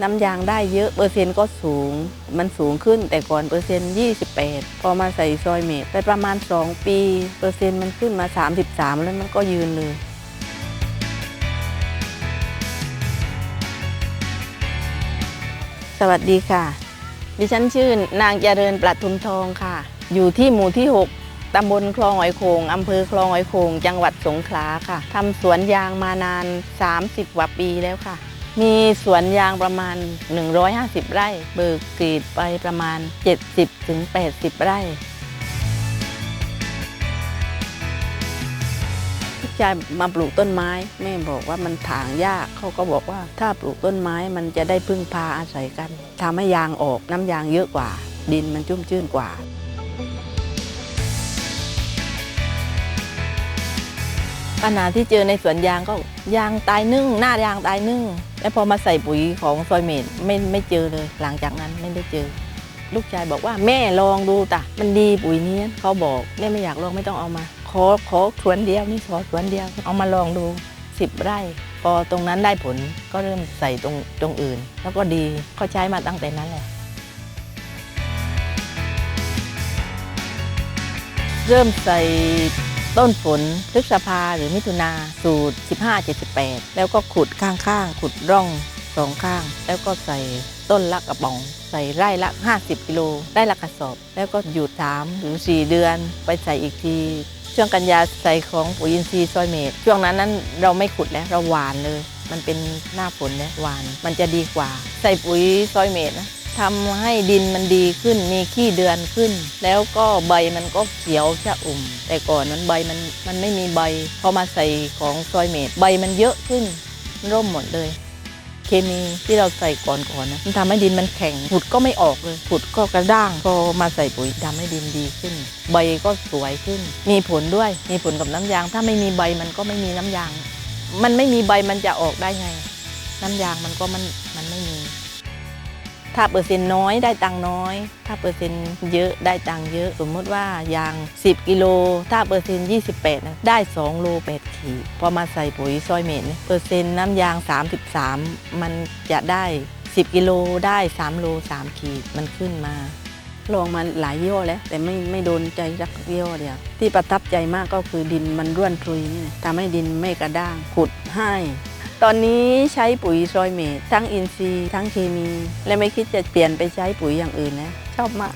น้ำยางได้เยอะเปอร์เซ็นต์ก็สูง มันสูงขึ้นแต่ก่อนเปอร์เซ็นต์28 พอมาใส่ซอยเมดไปประมาณ 2 ปี เปอร์เซ็นต์มันขึ้นมา 33 แล้วมันก็ยืนเลยสวัสดีค่ะ ดิฉันชื่อนางเจริญประทุมทองค่ะ อยู่ที่หมู่ที่ 6 ตำบลคลองหอยโขงอำเภอคลองหอยโขง จังหวัดสงขลาค่ะ ทำสวนยางมานาน 30กว่าปีแล้วค่ะ มีสวนยางประมาณ 150 ไร่ เบิกกรีดไปประมาณ 70-80 ไร่ลูกชายมาปลูกต้นไม้ แม่บอกว่ามันถางยากเขาก็บอกว่า ถ้าปลูกต้นไม้มันจะได้พึ่งพาอาศัยกันทำให้ยางออกน้ำยางเยอะกว่า ดินมันชุ่มชื่นกว่าปัญหาที่เจอในสวนยางก็ยางตายนึ่ง หน้ายางตายนึ่ง แล้วพอมาใส่ปุ๋ยของซอยเมดไม่ไม่เจอเลย หลังจากนั้นไม่ได้เจอ ลูกชายบอกว่าแม่ลองดูตะมันดีปุ๋ยนี้เขาบอกแม่ไม่อยากลองไม่ต้องเอามา ขอขอสวนเดียวนี่ขอสวนเดียว เอามาลองดูสิบไร่พอตรงนั้นได้ผลก็เริ่มใส่ตรงตรงอื่น แล้วก็ดีเขาใช้มาตั้งแต่นั้นแหละเริ่มใส่ ต้นฝนพฤษภาหรือมิถุนาสูตร 15-78 แล้วก็ขุดข้างๆ ขุดร่องสองข้าง แล้วก็ใส่ต้นละกระป๋อง ใส่ไร่ละ 50 กิโลได้ละกระสอบ แล้วก็หยุด3หรือ 4 เดือน ไปใส่อีกที ช่วงกันยาใส่ของปุ๋ยอินทรีย์ซอยเมดช่วงนั้นนั้นเราไม่ขุดแล้วเราหวานเลย มันเป็นหน้าฝนแล้วหวานมันจะดีกว่า ใส่ปุ๋ยซอยเมดนะ ทำให้ดินมันดีขึ้นมีขี้เดือนขึ้น แล้วก็ใบมันก็เขียวชะอุ่ม แต่ก่อนมันใบมันมันไม่มีใบพอมาใส่ของซอยเมดใบมันเยอะขึ้นร่มหมดเลย เคมีที่เราใส่ก่อนก่อนนะมันทำให้ดินมันแข็งผุดก็ไม่ออกเลยผุดก็กระด้างพอมาใส่ปุ๋ยทำให้ดินดีขึ้น ใบก็สวยขึ้น มีผลด้วยมีผลกับน้ำยาง ถ้าไม่มีใบมันก็ไม่มีน้ำยาง มันไม่มีใบมันจะออกได้ไง น้ำยางมันก็มันมันไม่มี ถ้าเปอร์เซ็นต์น้อยได้ตังน้อย ถ้าเปอร์เซ็นต์เยอะได้ตังเยอะ สมมติว่ายาง 10 กิโล ถ้าเปอร์เซ็นต์28นะได้ 2 โล 8 ขีด พอมาใส่ปุ๋ยซอยเมดเนี่ยเปอร์เซ็นต์น้ำยาง 33 มันจะได้ 10 กิโลได้ 3 โล 3 ขีดมันขึ้นมาลองมาหลายยี่ห้อแล้ว แต่ไม่ไม่โดนใจสักยี่ห้อเดียว ที่ประทับใจมากก็คือดินมันร่วนทุยนี่ทำให้ดินไม่กระด้างขุดให้ ตอนนี้ใช้ปุ๋ยซอยเมททั้งอินทรีย์ทั้งเคมี และไม่คิดจะเปลี่ยนไปใช้ปุ๋ยอย่างอื่นแล้วชอบมาก